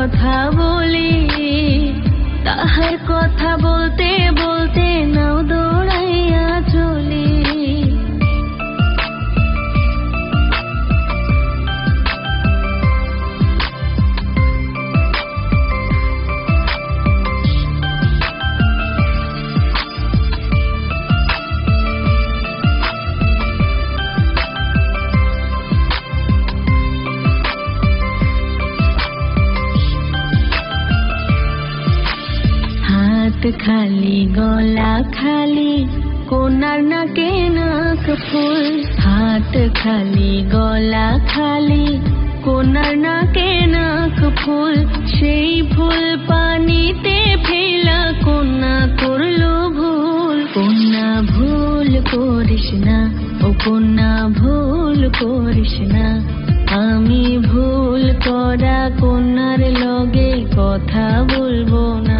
কথা বলি হাত খালি, গলা খালি, কোনার নাকে নাক ফুল। হাত খালি, গলা খালি, কোনার নাকে নাক ফুল। সেই ফুল পানিতে ফেলা কন্যা করল ভুল। কন্যা ভুল করিস না, ও কন্যা ভুল করিস না। আমি ভুল করা কন্যার লগে কথা বলব না।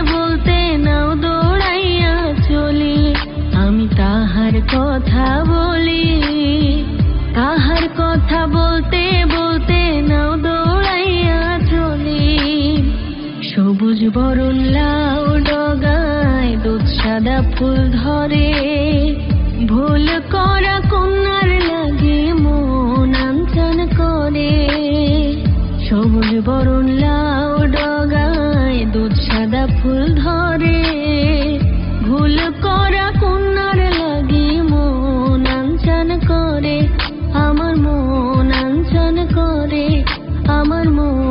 কথা বলি তাহার কথা বলতে বলতে নাও দৌড়াইয়া চলি। সবুজ বরণ লাউ ডগায়, দুধ সাদা ফুল ধরে। ভুল করা কন্যার লাগে মন আঞ্চন করে। করে আমার মন আঞ্চন করে আমার মন